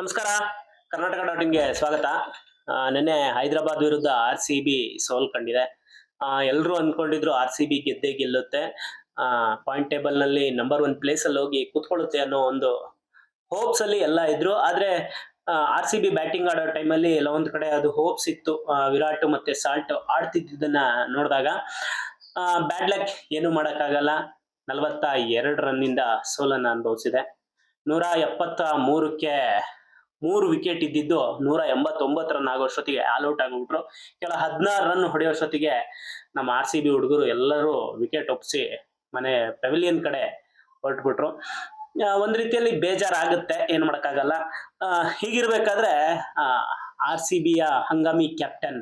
ನಮಸ್ಕಾರ. ಕರ್ನಾಟಕ ಡಾಟ್ ಇನ್ಗೆ ಸ್ವಾಗತ. ನಿನ್ನೆ ಹೈದರಾಬಾದ್ ವಿರುದ್ಧ ಆರ್ ಸಿ ಬಿ ಸೋಲ್ ಕಂಡಿದೆ. ಎಲ್ಲರೂ ಅಂದ್ಕೊಂಡಿದ್ರು ಆರ್ ಸಿ ಬಿ ಗೆದ್ದೇ ಗೆಲ್ಲುತ್ತೆ. ಪಾಯಿಂಟ್ ಟೇಬಲ್ನಲ್ಲಿ ನಂಬರ್ ಒನ್ ಪ್ಲೇಸ್ ಅಲ್ಲಿ ಹೋಗಿ ಕೂತ್ಕೊಳ್ಳುತ್ತೆ ಅನ್ನೋ ಒಂದು ಹೋಪ್ಸ್ ಅಲ್ಲಿ ಎಲ್ಲ ಇದ್ರು. ಆದ್ರೆ ಆರ್ ಸಿ ಬಿ ಬ್ಯಾಟಿಂಗ್ ಆಡೋ ಟೈಮಲ್ಲಿ ಎಲ್ಲ ಒಂದ್ ಕಡೆ ಅದು ಹೋಪ್ಸ್ ಇತ್ತು. ವಿರಾಟ್ ಮತ್ತೆ ಸಾಲ್ಟ್ ಆಡ್ತಿದ್ದನ್ನ ನೋಡಿದಾಗ ಬ್ಯಾಡ್ ಲಕ್ ಏನು ಮಾಡೋಕ್ಕಾಗಲ್ಲ. ನಲವತ್ತ ಎರಡು ರನ್ನಿಂದ ಸೋಲನ್ನ ಅನುಭವಿಸಿದೆ. ನೂರ ಎಪ್ಪತ್ತ ಮೂರಕ್ಕೆ ಮೂರು ವಿಕೆಟ್ ಇದ್ದಿದ್ದು ನೂರ ಎಂಬತ್ತೊಂಬತ್ತು ರನ್ ಆಗೋಷ್ಟೊತ್ತಿಗೆ ಆಲ್ ಔಟ್ ಆಗ್ಬಿಟ್ರು. ಕೆಲ ಹದಿನಾರು ರನ್ ಹೊಡೆಯೋಷ್ಟೊತ್ತಿಗೆ ನಮ್ಮ ಆರ್ ಸಿ ಬಿ ಹುಡುಗರು ಎಲ್ಲರೂ ವಿಕೆಟ್ ಒಪ್ಸಿ ಮನೆ ಪೆವಿಲಿಯನ್ ಕಡೆ ಹೊರಟ್ಬಿಟ್ರು. ಒಂದು ರೀತಿಯಲ್ಲಿ ಬೇಜಾರಾಗುತ್ತೆ, ಏನ್ ಮಾಡಕ್ಕಾಗಲ್ಲ. ಹೀಗಿರ್ಬೇಕಾದ್ರೆ ಆರ್ ಸಿ ಬಿಯ ಹಂಗಾಮಿ ಕ್ಯಾಪ್ಟನ್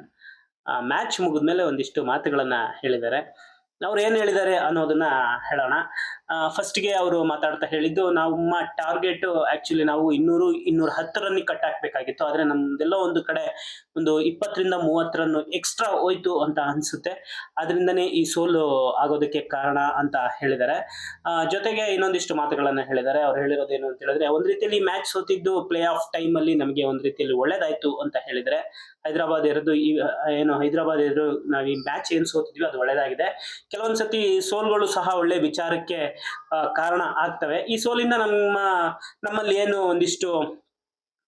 ಮ್ಯಾಚ್ ಮುಗಿದ್ಮೇಲೆ ಒಂದಿಷ್ಟು ಮಾತುಗಳನ್ನ ಹೇಳಿದ್ದಾರೆ. ಅವ್ರು ಏನು ಹೇಳಿದ್ದಾರೆ ಅನ್ನೋದನ್ನ ಹೇಳೋಣ. ಫಸ್ಟ್ಗೆ ಅವರು ಮಾತಾಡ್ತಾ ಹೇಳಿದ್ದು ನಮ್ಮ ಟಾರ್ಗೆಟ್ ಆಕ್ಚುಲಿ ನಾವು ಇನ್ನೂರು, ಇನ್ನೂರ ಹತ್ತರನ್ನ ರನ್ ಕಟ್ ಹಾಕ್ಬೇಕಾಗಿತ್ತು. ಆದ್ರೆ ನಮ್ದೆಲ್ಲ ಒಂದು ಕಡೆ ಒಂದು ಇಪ್ಪತ್ತರಿಂದ ಮೂವತ್ತರನ್ನು ರನ್ ಎಕ್ಸ್ಟ್ರಾ ಹೋಯ್ತು ಅಂತ ಅನ್ಸುತ್ತೆ. ಅದರಿಂದನೇ ಈ ಸೋಲು ಆಗೋದಕ್ಕೆ ಕಾರಣ ಅಂತ ಹೇಳಿದ್ದಾರೆ. ಜೊತೆಗೆ ಇನ್ನೊಂದಿಷ್ಟು ಮಾತುಗಳನ್ನ ಹೇಳಿದ್ದಾರೆ. ಅವ್ರು ಹೇಳಿರೋದು ಏನು ಅಂತ ಹೇಳಿದ್ರೆ, ಒಂದ್ ರೀತಿಯಲ್ಲಿ ಮ್ಯಾಚ್ ಸೋತಿದ್ದು ಪ್ಲೇ ಆಫ್ ಟೈಮ್ ಅಲ್ಲಿ ನಮಗೆ ಒಂದ್ ರೀತಿಯಲ್ಲಿ ಒಳ್ಳೇದಾಯ್ತು ಅಂತ ಹೇಳಿದ್ರೆ, ಹೈದರಾಬಾದ್ ಇರೋದು ಈ, ಏನು, ಹೈದರಾಬಾದ್ ಇರೋ ನಾವು ಈ ಮ್ಯಾಚ್ ಏನ್ ಸೋತಿದ್ವಿ ಅದು ಒಳ್ಳೇದಾಗಿದೆ. ಕೆಲವೊಂದ್ಸತಿ ಸೋಲ್ಗಳು ಸಹ ಒಳ್ಳೆ ವಿಚಾರಕ್ಕೆ ಕಾರಣ ಆಗ್ತವೆ. ಈ ಸೋಲಿಂದ ನಮ್ಮ ನಮ್ಮಲ್ಲಿ ಏನು ಒಂದಿಷ್ಟು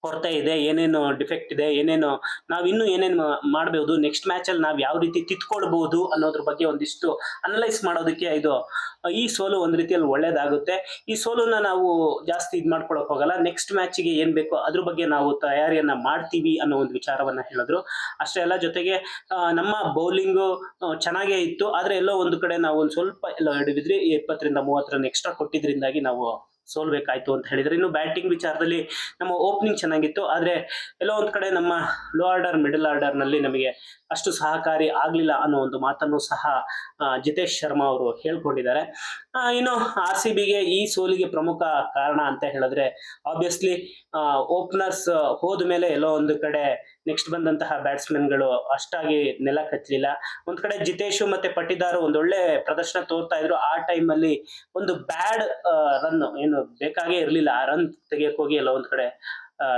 ಕೊರತೆ ಇದೆ, ಏನೇನು ಡಿಫೆಕ್ಟ್ ಇದೆ, ಏನೇನು ನಾವು ಇನ್ನೂ ಏನೇನು ಮಾಡಬಹುದು ನೆಕ್ಸ್ಟ್ ಮ್ಯಾಚ್ ಅಲ್ಲಿ ನಾವು ಯಾವ ರೀತಿ ತಿತ್ಕೊಳ್ಬಹುದು ಅನ್ನೋದ್ರ ಬಗ್ಗೆ ಒಂದಿಷ್ಟು ಅನಲೈಸ್ ಮಾಡೋದಕ್ಕೆ ಇದು, ಈ ಸೋಲು ಒಂದು ರೀತಿಯಲ್ಲಿ ಒಳ್ಳೇದಾಗುತ್ತೆ. ಈ ಸೋಲನ್ನ ನಾವು ಜಾಸ್ತಿ ಇದು ಮಾಡ್ಕೊಳಕ್ ಹೋಗಲ್ಲ. ನೆಕ್ಸ್ಟ್ ಮ್ಯಾಚಿಗೆ ಏನ್ ಬೇಕೋ ಅದ್ರ ಬಗ್ಗೆ ನಾವು ತಯಾರಿಯನ್ನ ಮಾಡ್ತೀವಿ ಅನ್ನೋ ಒಂದು ವಿಚಾರವನ್ನ ಹೇಳಿದ್ರು. ಅಷ್ಟೇ ಅಲ್ಲ, ಜೊತೆಗೆ ನಮ್ಮ ಬೌಲಿಂಗು ಚೆನ್ನಾಗೇ ಇತ್ತು. ಆದರೆ ಎಲ್ಲೋ ಒಂದು ಕಡೆ ನಾವು ಒಂದು ಸ್ವಲ್ಪ, ಎಲ್ಲ ಹಿಡಿದಿದ್ರಿ ಇಪ್ಪತ್ತರಿಂದ ಮೂವತ್ತು ಎಕ್ಸ್ಟ್ರಾ ಕೊಟ್ಟಿದ್ರಿಂದಾಗಿ ನಾವು ಸೋಲ್ಬೇಕಾಯ್ತು ಅಂತ ಹೇಳಿದ್ರೆ. ಇನ್ನು ಬ್ಯಾಟಿಂಗ್ ವಿಚಾರದಲ್ಲಿ ನಮ್ಮ ಓಪನಿಂಗ್ ಚೆನ್ನಾಗಿತ್ತು. ಆದ್ರೆ ಎಲ್ಲೋ ಒಂದ್ ಕಡೆ ನಮ್ಮ ಲೋ ಆರ್ಡರ್ ಮಿಡಲ್ ಆರ್ಡರ್ನಲ್ಲಿ ನಮಗೆ ಅಷ್ಟು ಸಹಕಾರಿ ಆಗ್ಲಿಲ್ಲ ಅನ್ನೋ ಒಂದು ಮಾತನ್ನು ಸಹ ಜಿತೇಶ್ ಶರ್ಮಾ ಅವರು ಹೇಳ್ಕೊಂಡಿದ್ದಾರೆ. ಇನ್ನು ಆರ್ ಸಿ ಬಿಗೆ ಈ ಸೋಲಿಗೆ ಪ್ರಮುಖ ಕಾರಣ ಅಂತ ಹೇಳಿದ್ರೆ ಆಬ್ವಿಯಸ್ಲಿ ಓಪನರ್ಸ್ ಹೋದ ಮೇಲೆ ಎಲ್ಲೋ ಒಂದು ಕಡೆ ನೆಕ್ಸ್ಟ್ ಬಂದಂತಹ ಬ್ಯಾಟ್ಸ್ಮನ್ಗಳು ಅಷ್ಟಾಗಿ ನೆಲ ಕಚ್ಚಲಿಲ್ಲ. ಒಂದ್ ಕಡೆ ಜಿತೇಶ್ ಮತ್ತೆ ಪಟ್ಟಿದಾರು ಒಂದೊಳ್ಳೆ ಪ್ರದರ್ಶನ ತೋರ್ತಾ ಇದ್ರು. ಆ ಟೈಮ್ ಅಲ್ಲಿ ಒಂದು ಬ್ಯಾಡ್ ರನ್ ಏನು ಬೇಕಾಗೇ ಇರಲಿಲ್ಲ. ಆ ರನ್ ತೆಗಿಯಕ್ ಹೋಗಿ ಎಲ್ಲ ಒಂದ್ ಕಡೆ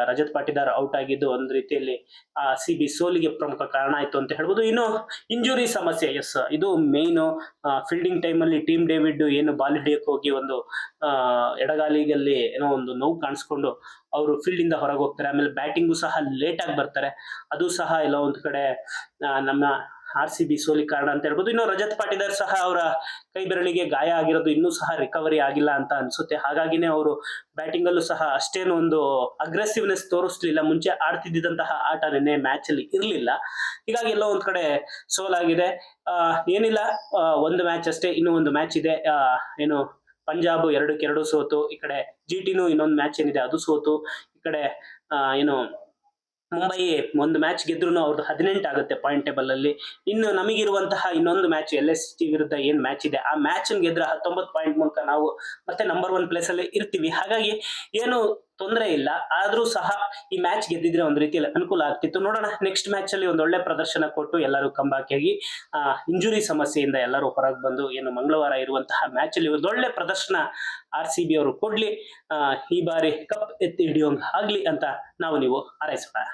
ರಜತ್ ಪಾಟಿದಾರ್ ಔಟ್ ಆಗಿದ್ದು ಒಂದ್ ರೀತಿಯಲ್ಲಿ, ಆ ಸಿ ಬಿ ಸೋಲಿಗೆ ಪ್ರಮುಖ ಕಾರಣ ಆಯ್ತು ಅಂತ ಹೇಳ್ಬೋದು. ಇನ್ನು ಇಂಜುರಿ ಸಮಸ್ಯೆ ಎಸ್ ಇದು ಮೇಯ್ನು ಫೀಲ್ಡಿಂಗ್ ಟೈಮಲ್ಲಿ ಟೀಮ್ ಡೇವಿಡ್ ಏನು ಬಾಲ್ ಹಿಡಿಯಕ್ಕೆ ಹೋಗಿ ಒಂದು ಎಡಗಾಲಿಗಲ್ಲಿ ಏನೋ ಒಂದು ನೋವು ಕಾಣಿಸ್ಕೊಂಡು ಅವರು ಫೀಲ್ಡ್ ಇಂದ ಹೊರಗೆ ಹೋಗ್ತಾರೆ. ಆಮೇಲೆ ಬ್ಯಾಟಿಂಗು ಸಹ ಲೇಟ್ ಆಗಿ ಬರ್ತಾರೆ. ಅದು ಸಹ ಎಲ್ಲ ಒಂದು ಕಡೆ ನಮ್ಮ ಆರ್ ಸಿ ಬಿ ಸೋಲಿ ಕಾರಣ ಅಂತ ಹೇಳ್ಬೋದು. ಇನ್ನು ರಜತ್ ಪಾಟೀದಾರ್ ಸಹ ಅವರ ಕೈ ಬೆರಳಿಗೆ ಗಾಯ ಆಗಿರೋದು ಇನ್ನೂ ಸಹ ರಿಕವರಿ ಆಗಿಲ್ಲ ಅಂತ ಅನ್ಸುತ್ತೆ. ಹಾಗಾಗಿನೇ ಅವರು ಬ್ಯಾಟಿಂಗ್ ಅಲ್ಲೂ ಸಹ ಅಷ್ಟೇನು ಒಂದು ಅಗ್ರೆಸಿವ್ನೆಸ್ ತೋರಿಸ್ಲಿಲ್ಲ. ಮುಂಚೆ ಆಡ್ತಿದ್ದಂತಹ ಆಟ ನಿನ್ನೆ ಮ್ಯಾಚ್ ಅಲ್ಲಿ ಇರಲಿಲ್ಲ. ಹೀಗಾಗಿ ಎಲ್ಲೋ ಒಂದ್ ಕಡೆ ಸೋಲಾಗಿದೆ. ಏನಿಲ್ಲ. ಒಂದು ಮ್ಯಾಚ್ ಅಷ್ಟೇ. ಇನ್ನೂ ಒಂದು ಮ್ಯಾಚ್ ಇದೆ. ಏನು ಪಂಜಾಬ್ ಎರಡಕ್ಕೆ ಎರಡು ಸೋತು. ಈ ಕಡೆ ಜಿ ಟಿನೂ ಇನ್ನೊಂದು ಮ್ಯಾಚ್ ಏನಿದೆ ಅದು ಸೋತು. ಈ ಕಡೆ ಏನು ಮುಂಬೈ ಒಂದು ಮ್ಯಾಚ್ ಗೆದ್ರು ಅವ್ರದ್ದು ಹದಿನೆಂಟು ಆಗುತ್ತೆ ಪಾಯಿಂಟ್ ಟೇಬಲ್ ಅಲ್ಲಿ. ಇನ್ನು ನಮಗಿರುವಂತಹ ಇನ್ನೊಂದು ಮ್ಯಾಚ್ ಎಲ್ ಎಸ್ ಟಿ ವಿರುದ್ಧ ಏನ್ ಮ್ಯಾಚ್ ಇದೆ? ಆ ಮ್ಯಾಚ್ ಗೆದ್ರೆ ಹತ್ತೊಂಬತ್ತು ಪಾಯಿಂಟ್ ಮೂಲಕ ನಾವು ಮತ್ತೆ ನಂಬರ್ ಒನ್ ಪ್ಲೇಸ್ ಅಲ್ಲಿ ಇರ್ತೀವಿ. ಹಾಗಾಗಿ ಏನು ತೊಂದರೆ ಇಲ್ಲ. ಆದ್ರೂ ಸಹ ಈ ಮ್ಯಾಚ್ ಗೆದ್ದಿದ್ರೆ ಒಂದು ರೀತಿಯಲ್ಲಿ ಅನುಕೂಲ ಆಗ್ತಿತ್ತು. ನೋಡೋಣ ನೆಕ್ಸ್ಟ್ ಮ್ಯಾಚ್ ಅಲ್ಲಿ ಒಳ್ಳೆ ಪ್ರದರ್ಶನ ಕೊಟ್ಟು ಎಲ್ಲರೂ ಕಂಬಾಕಿಯಾಗಿ ಇಂಜುರಿ ಸಮಸ್ಯೆಯಿಂದ ಎಲ್ಲರೂ ಹೊರಗೆ ಬಂದು ಏನು ಮಂಗಳವಾರ ಇರುವಂತಹ ಮ್ಯಾಚ್ ಅಲ್ಲಿ ಒಳ್ಳೆ ಪ್ರದರ್ಶನ ಆರ್ ಸಿ ಬಿ ಅವರು ಕೊಡ್ಲಿ. ಈ ಬಾರಿ ಕಪ್ ಎತ್ತಿ ಹಿಡಿಯೋಂಗ್ ಆಗ್ಲಿ ಅಂತ ನಾವು ನೀವು ಹಾರೈಸೋಣ.